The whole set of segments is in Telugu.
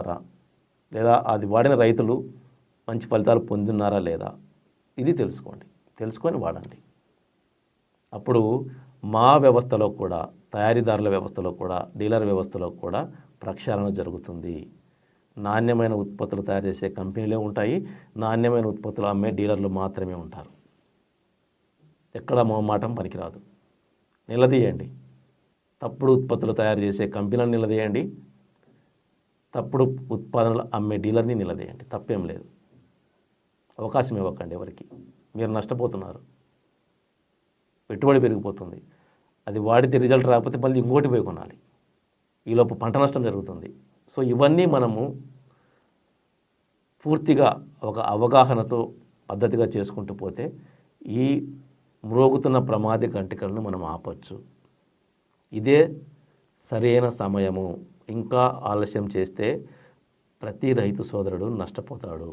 రా లేదా అది వాడిన రైతులు మంచి ఫలితాలు పొందున్నారా లేదా? ఇది తెలుసుకోండి. తెలుసుకొని వాడండి. అప్పుడు మా వ్యవస్థలో కూడా తయారీదారుల వ్యవస్థలో కూడా డీలర్ వ్యవస్థలో కూడా ప్రక్షాళన జరుగుతుంది. నాణ్యమైన ఉత్పత్తులు తయారు చేసే కంపెనీలే ఉంటాయి. నాణ్యమైన ఉత్పత్తులు అమ్మే డీలర్లు మాత్రమే ఉంటారు. ఎక్కడ మొహమాటం పనికిరాదు. నిలదీయండి. తప్పుడు ఉత్పత్తులు తయారు చేసే కంపెనీలను నిలదీయండి. తప్పుడు ఉత్పాదనలు అమ్మే డీలర్ని నిలదేయండి. తప్పేం లేదు. అవకాశం ఇవ్వకండి ఎవరికి. మీరు నష్టపోతున్నారు. పెట్టుబడి పెరిగిపోతుంది. అది వాడితే రిజల్ట్ రాకపోతే మళ్ళీ ఇంకోటి పోయి కొనాలి. ఈలోపు పంట నష్టం జరుగుతుంది. సో ఇవన్నీ మనము పూర్తిగా ఒక అవగాహనతో పద్ధతిగా చేసుకుంటూ పోతే ఈ మ్రోగుతున్న ప్రమాద గంటికలను మనం ఆపచ్చు. ఇదే సరైన సమయము. ఇంకా ఆలస్యం చేస్తే ప్రతి రైతు సోదరుడు నష్టపోతాడు.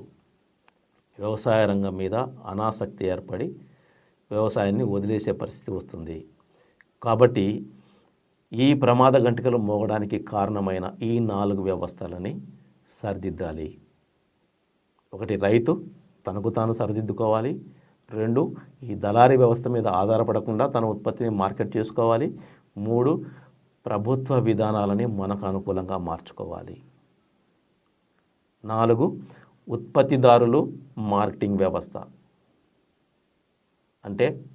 వ్యవసాయ రంగం మీద అనాసక్తి ఏర్పడి వ్యవసాయాన్ని వదిలేసే పరిస్థితి వస్తుంది. కాబట్టి ఈ ప్రమాద గంటికలు మోగడానికి కారణమైన ఈ నాలుగు వ్యవస్థలని సరిదిద్దాలి. ఒకటి రైతు తనకు తాను సరిదిద్దుకోవాలి. రెండు ఈ దళారీ వ్యవస్థ మీద ఆధారపడకుండా తన ఉత్పత్తిని మార్కెట్ చేసుకోవాలి. మూడు ప్రభుత్వ విధానాలని మనకు అనుకూలంగా మార్చుకోవాలి. నాలుగు ఉత్పత్తిదారులు మార్కెటింగ్ వ్యవస్థ. అంటే